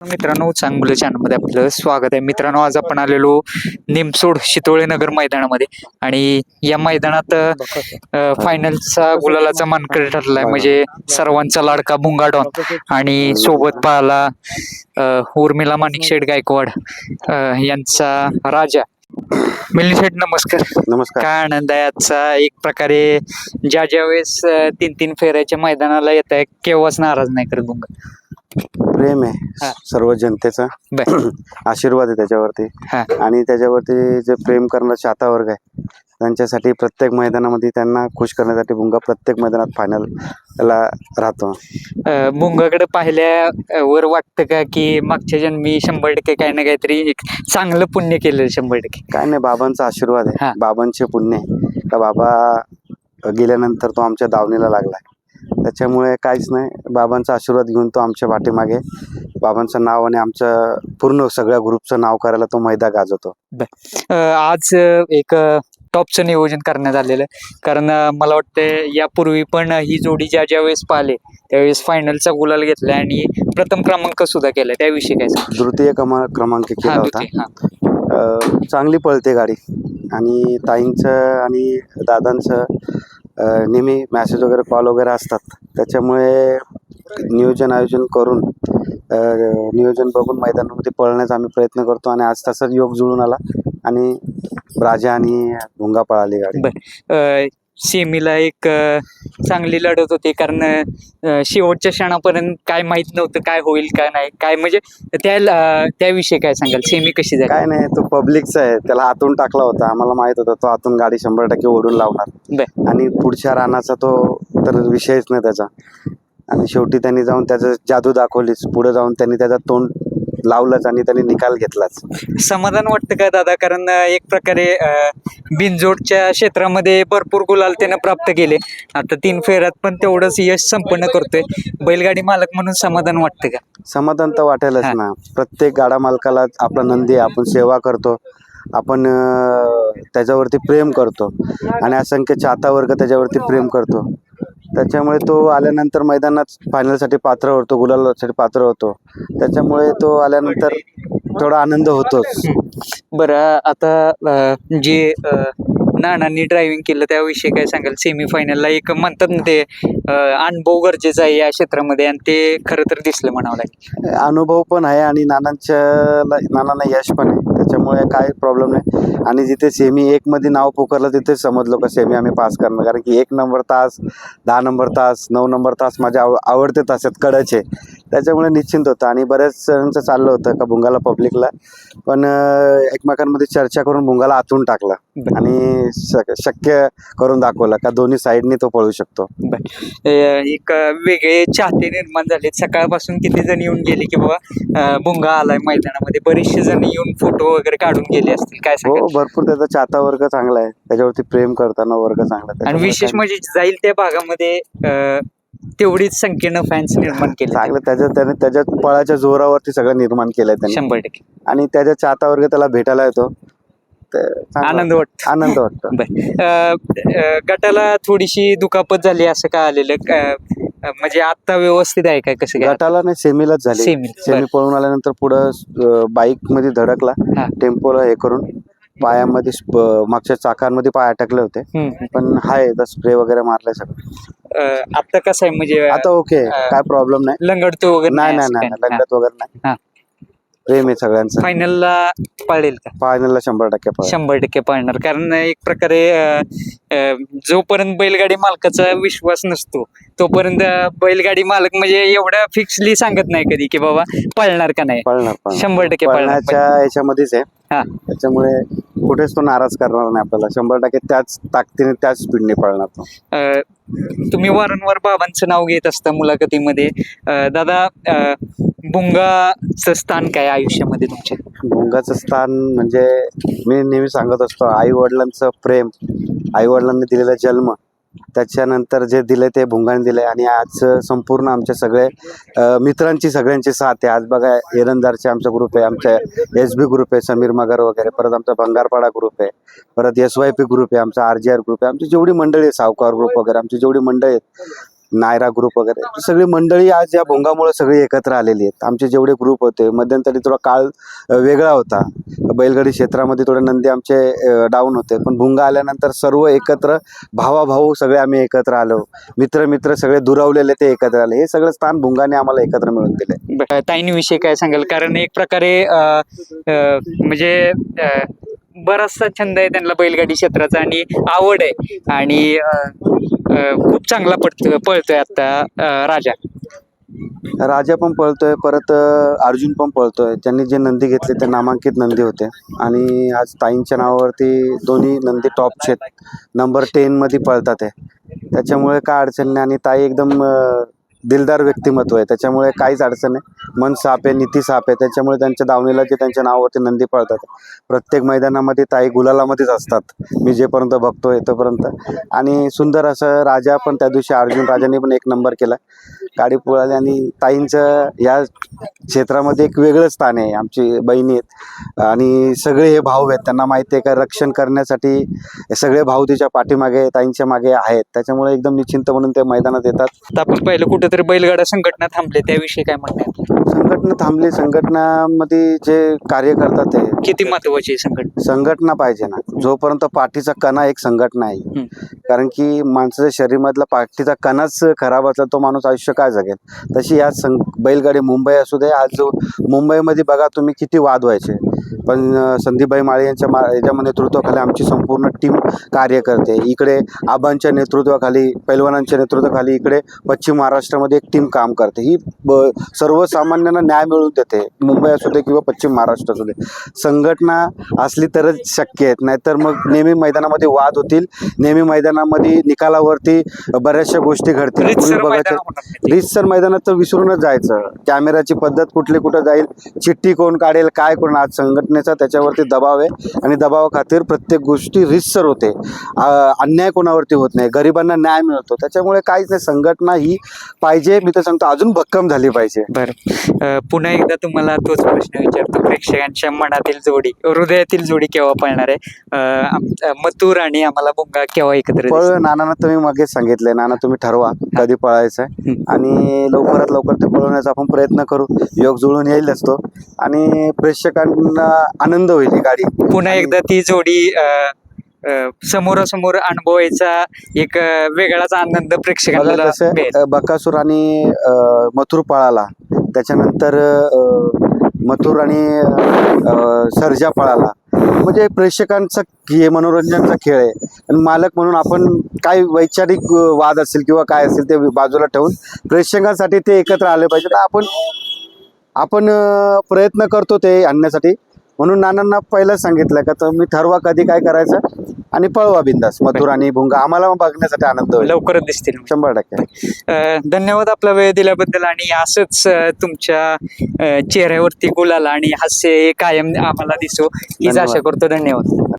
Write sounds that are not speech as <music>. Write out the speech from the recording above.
मित्रांनो चांगलं चॅनलमध्ये आपलं स्वागत आहे. मित्रांनो आज आपण आलेलो निमसोड शितोळे नगर मैदानामध्ये. आणि या मैदानात फायनलचा गुलालाचा मानकरी ठरलाय. म्हणजे सर्वांचा लाडका भुंगाडॉन आणि सोबत पाहला उर्मिला माणिक शेठ गायकवाड यांचा राजा. मिलिंद शेठ नमस्कार. नमस्कार. काय आनंद आहे आजचा? एक प्रकारे ज्या ज्या वेळेस तीन तीन फेऱ्याच्या मैदानाला येत आहे केव्हाच नाराज नाही करत भुंगा प्रेम हा. आहे सर्व जनतेचा. <clears throat> आशीर्वाद आहे त्याच्यावरती. आणि त्याच्यावरती जे प्रेम करणारा चाहता वर्ग आहे त्यांच्यासाठी प्रत्येक मैदानामध्ये त्यांना खुश करण्यासाठी भुंगा प्रत्येक मैदानात फायनल ला राहतो. अ, मुंगाकडे पाहिल्या अ, वर वाटतं का की मागच्या जन्मी शंभर टक्के काही ना काहीतरी एक चांगलं पुण्य केलेलं शंभर टक्के? काय नाही बाबांचा आशीर्वाद. आहे. बाबांचे पुण्य आहे. का बाबा गेल्यानंतर तो आमच्या दावणीला लागलाय. त्याच्यामुळे काहीच नाही. बाबांचा आशीर्वाद घेऊन तो आमच्या पाठीमागे. बाबांचं नाव आणि आमचं पूर्ण सगळ्या ग्रुपचं नाव करायला तो मैदा गाजवतो. आज एक टॉपचं नियोजन करण्यात आलेलं आहे. कारण मला वाटतं यापूर्वी पण ही जोडी ज्या ज्या वेळेस पाहिले त्यावेळेस फायनलचा गुलाल घेतला आणि प्रथम क्रमांक सुद्धा केला. त्याविषयी काय तृतीय कमा क्रमांक केला होता. चांगली पळते गाडी. आणि ताईंचं आणि दादांचं नेहमी मॅसेज वगैरे कॉल वगैरे असतात. त्याच्यामुळे नियोजन आयोजन करून नियोजन बघून मैदानामध्ये पळण्याचा आम्ही प्रयत्न करतो आणि आज तसाच योग जुळून आला आणि राजा आणि भुंगा पळाली गाडी सेमीला एक चांगली लढत होती. कारण शेवटच्या क्षणापर्यंत काय माहीत नव्हतं काय होईल काय नाही. काय म्हणजे त्या त्याविषयी काय सांगाल? सेमी कशी झाली? काय नाही तो पब्लिकचा आहे. त्याला आतून टाकला होता. आम्हाला माहीत होतं तो आतून गाडी शंभर टक्के ओढून लावणार. आणि पुढच्या रानाचा तो तर विषयच नाही त्याचा. आणि शेवटी त्यांनी जाऊन त्याचं जादू दाखवलीच. पुढे जाऊन त्यांनी त्याचा तोंड लावलंच आणि त्यांनी निकाल घेतलाच. समाधान वाटतं का दादा? कारण एक प्रकारे बिनजोडच्या क्षेत्रामध्ये भरपूर गुलाल त्यानं प्राप्त केले. आता तीन फेऱ्यात पण तेवढंच यश संपन्न करतोय. बैलगाडी मालक म्हणून समाधान वाटतं का? समाधान तर वाटेलच हा. ना. प्रत्येक गाडा मालकाला आपला नंदी आपण सेवा करतो. आपण त्याच्यावरती प्रेम करतो. आणि असंख्य चाहता वर्ग त्याच्यावरती प्रेम करतो. त्याच्यामुळे तो आल्यानंतर मैदानात फायनलसाठी पात्र होतो गुलालासाठी पात्र होतो. त्याच्यामुळे तो आल्यानंतर थोडा आनंद होतोच. बरं आता अ, जे अ, नानांनी ड्रायव्हिंग केलं त्याविषयी काय सांगाल? सेमी फायनलला एक म्हणतात ना ते अ, अनुभव गरजेचा आहे या क्षेत्रामध्ये आणि ते खरं तर दिसलं म्हणावं लागेल. अनुभव पण आहे आणि नानांच्या नानांना यश पण आहे. त्याच्यामुळे काय प्रॉब्लेम नाही. आणि जिथे सेमी एक मध्ये नाव पुकारलं तिथे समजलो का सेमी आम्ही पास करणार. कारण की एक नंबर तास दहा नंबर तास नऊ नंबर तास माझ्या आव आवडते तास आहेत कडचे. त्याच्यामुळे निश्चिंत होतं. आणि बऱ्याच जणांचं चाललं होतं का भुंगाला पब्लिकला पण एकमेकांमध्ये चर्चा करून भुंगाला आतून टाकला. आणि शक- शक्य करून दाखवलं का दोन्ही साईडनी तो पळू शकतो. एक वेगळे चाहते निर्माण झाले सकाळपासून किती जण येऊन गेले की बाबा भुंगा आलाय मैदानामध्ये. बरेचसे जण येऊन फोटो वगैरे काढून गेले असतील काय सांगाल? हो भरपूर त्याचा चाहता वर्ग चांगला आहे. त्याच्यावरती प्रेम करताना वर्ग चांगला आहे. आणि त्याच्यामुळे विशेष म्हणजे जाईल त्या भागामध्ये अ, तेवढीच संख्येनं फॅन्स निर्माण केले चांगलं त्याच्या त्याने त्याच्या पळाच्या जोरावरती सगळं निर्माण केलंय त्याने. शंभर टक्के. आणि त्याच्या चाहता वर्ग त्याला भेटायला येतो. ते चांगलं आनंद वाटतो. आनंद वाटतो. बर. अ, अ, गटाला थोडीशी दुखापत झाली असं का आलेलं? म्हणजे आता व्यवस्थित आहे काय? कसं काय? गटाला नाही सेमीलाच झाली. सेमी सेमी पळून आल्यानंतर पुढं बाईकमध्ये धडकला हा. टेम्पोला हे करून पायामध्ये स्प- मागच्या चाकांमध्ये पाय अटकले होते. पण हाय स्प्रे वगैरे मारलाय सगळं. आता कसं आहे? म्हणजे आता ओके अ, काय प्रॉब्लेम नाही. लंगडतो वगैरे नाही नाही नाही लग्नात वगैरे हा. नाही. प्रेम आहे सगळ्यांचं. फायनलला पळेल का? फायनलला शंभर टक्के पळेल. शंभर टक्के पळणार. कारण एक प्रकारे अ, अ, जोपर्यंत बैलगाडी मालकाचा विश्वास नसतो तोपर्यंत बैलगाडी मालक म्हणजे एवढं फिक्सली सांगत नाही कधी की बाबा पळणार का नाही. पळणार पळणार. शंभर टक्के पळणार. पळण्याच्या याच्यामध्येच आहे. हा. त्याच्यामुळे कुठेच तो नाराज करणार नाही आपल्याला. शंभर टक्के त्याच ताकदीने त्याच स्पीडने पळणार तो. अ, तुम्ही वारंवार बाबांचं नाव घेत असता मुलाखतीमध्ये. अ, दादा अ, भुंगाचं स्थान काय आयुष्यामध्ये तुमच्या? भुंगाचं स्थान म्हणजे मी नेहमी सांगत असतो आई वडिलांचं प्रेम आई वडिलांनी दिलेला जन्म त्याच्यानंतर जे दिले ते भुंगाने दिले आणि आज संपूर्ण आमचे सगळे मित्रांची सगळ्यांची साथ आहे. आज बघा एरंदारचे आमचा ग्रुप आहे आमच्या एस बी ग्रुप आहे समीर मगर वगैरे परत आमचा भंगारपाडा ग्रुप आहे परत एस वाय पी ग्रुप आहे आमचा आर जी आर ग्रुप आहे आमची जेवढी मंडळी आहे सावकार ग्रुप वगैरे आमची जेवढी मंडळी आहेत नायरा ग्रुप वगैरे. सगळी मंडळी आज या भोंगामुळे सगळी एकत्र आलेली आहेत. आमचे जेवढे ग्रुप होते मध्यंतरी थोडा काळ वेगळा होता. बैलगाडी क्षेत्रामध्ये थोडे नंदी आमचे डाऊन होते. पण भुंगा आल्यानंतर सर्व एकत्र भावाभाऊ सगळे आम्ही एकत्र आलो. मित्र मित्र सगळे दुरावलेले ते एकत्र आले. हे सगळं स्थान भुंगाने आम्हाला एकत्र मिळून दिले ताईंविषयी काय सांगाल? कारण एक प्रकारे म्हणजे बराचसा छंद आहे त्यांना बैलगाडी क्षेत्राचा आणि आवड आहे. आणि खूप चांगला पडतो पळतोय आता राजा. राजा पण पळतोय परत अर्जुन पण पळतोय. त्यांनी जे नंदी घेतले ते नामांकित नंदी होते. आणि आज ताईंच्या नावावरती दोन्ही नंदी टॉपचे नंबर टेनमध्ये पळतात आहे त्याच्यामुळे काय अडचण नाही. आणि ताई एकदम दिलदार व्यक्तिमत्व आहे. त्याच्यामुळे काहीच अडचण नाही. मन साप आहे नीती साप आहे. त्याच्यामुळे त्यांच्या दावणीला जे त्यांच्या नावावरती नंदी पळतात. प्रत्येक मैदानामध्ये ताई गुलालामध्येच असतात. मी जेपर्यंत बघतो येतोपर्यंत आणि सुंदर असं राजा पण त्या दिवशी अर्जुन राजाने पण एक नंबर केला. गाडी पळाली आणि ताईंचं या क्षेत्रामध्ये एक वेगळं स्थान आहे. आमची बहिणी आहेत. आणि सगळे हे भाऊ आहेत. त्यांना माहिती आहे का रक्षण करण्यासाठी सगळे भाऊ तिच्या पाठीमागे ताईंच्या मागे आहेत. त्याच्यामुळे एकदम निश्चिंत म्हणून ते मैदानात येतात. आपण आपण कुठे कुठेतरी बैलगाडा संघटना थांबले त्याविषयी काय म्हणणं आहे? आपलं? संघटना थांबली संघटनामध्ये जे कार्य करतात ते. किती महत्वाची आहे संघटना? संघटना पाहिजे ना. जोपर्यंत पाठीचा कणा एक संघटना आहे. कारण की माणसाच्या शरीरामधला पाठीचा कणाच खराब असला तो माणूस आयुष्य काय जगेल? तशी या बैलगाडी मुंबई असू दे आज जो मुंबईमध्ये बघा तुम्ही किती वाद व्हायचे. पण अं, संदीपभाई माळे यांच्या मा याच्या नेतृत्वाखाली आमची संपूर्ण टीम कार्य करते. इकडे आबांच्या नेतृत्वाखाली पैलवानांच्या नेतृत्वाखाली इकडे पश्चिम महाराष्ट्रामध्ये एक टीम काम करते. ही ब सर्वसामान्यांना न्याय मिळवून देते. मुंबई असू दे किंवा पश्चिम महाराष्ट्र असू दे. संघटना असली तरच शक्य आहेत. नाहीतर मग नेहमी मैदानामध्ये वाद होतील. नेहमी मैदानामध्ये निकालावरती बऱ्याचशा गोष्टी घडतील. बघायचं. रीतसर मैदानात तर विसरूनच जायचं. कॅमेराची पद्धत कुठली कुठं जाईल? चिठ्ठी कोण काढेल? काय कोण? आज संघटनेचा त्याच्यावरती दबाव आहे आणि दबावाखातीर प्रत्येक गोष्टी रीतसर होते. अन्याय कोणावरती होत नाही. गरिबांना न्याय मिळतो. त्याच्यामुळे काहीच नाही. संघटना ही पाहिजे. मी तर सांगतो अजून भक्कम झाली पाहिजे. बरं. पुन्हा एकदा तुम्हाला तोच प्रश्न विचारतो. प्रेक्षकांच्या मनातील जोडी हृदयातील जोडी केव्हा पळणार आहे? मथुर आणि आम्हाला बुंगा केव्हा एकत्र पळ? नानांना तुम्ही मगेच सांगितलंय. नाना तुम्ही ठरवा कधी पळायचं आहे. आणि लवकरात लवकर ते पळवण्याचा आपण प्रयत्न करू. योग जुळून येईलच तो आणि प्रेक्षकांना आनंद होईल ही गाडी. पुन्हा एकदा ती जोडी अ, अ, समोरासमोर अनुभवायचा एक अ, वेगळाच आनंद प्रेक्षकांना कसं मिळेल. अ, बकासूर आणि अ, मथुर पळाला. त्याच्यानंतर अ, मथुर आणि अ, सर्जा पळाला. म्हणजे प्रेक्षकांचा हे मनोरंजनचा खेळ आहे. आणि मालक म्हणून आपण काय वैचारिक अ, वाद असेल किंवा काय असेल ते बाजूला ठेवून प्रेक्षकांसाठी ते एकत्र आले पाहिजे. तर आपण आपण अ, प्रयत्न करतो ते आणण्यासाठी. म्हणून नानांना पहिलंच सांगितलं का तुम्ही ठरवा कधी काय करायचं आणि पळवा बिंदास मथुर आणि भुंगा. आम्हाला बघण्यासाठी आनंद होईल. लवकरच दिसतील. शंभर टक्के. अ, धन्यवाद आपला वेळ दिल्याबद्दल आणि असंच अ, तुमच्या अ, चेहऱ्यावरती गुलाल आणि हास्य हे कायम आम्हाला दिसो. हीच धन्यवाद. आशा करतो. धन्यवाद.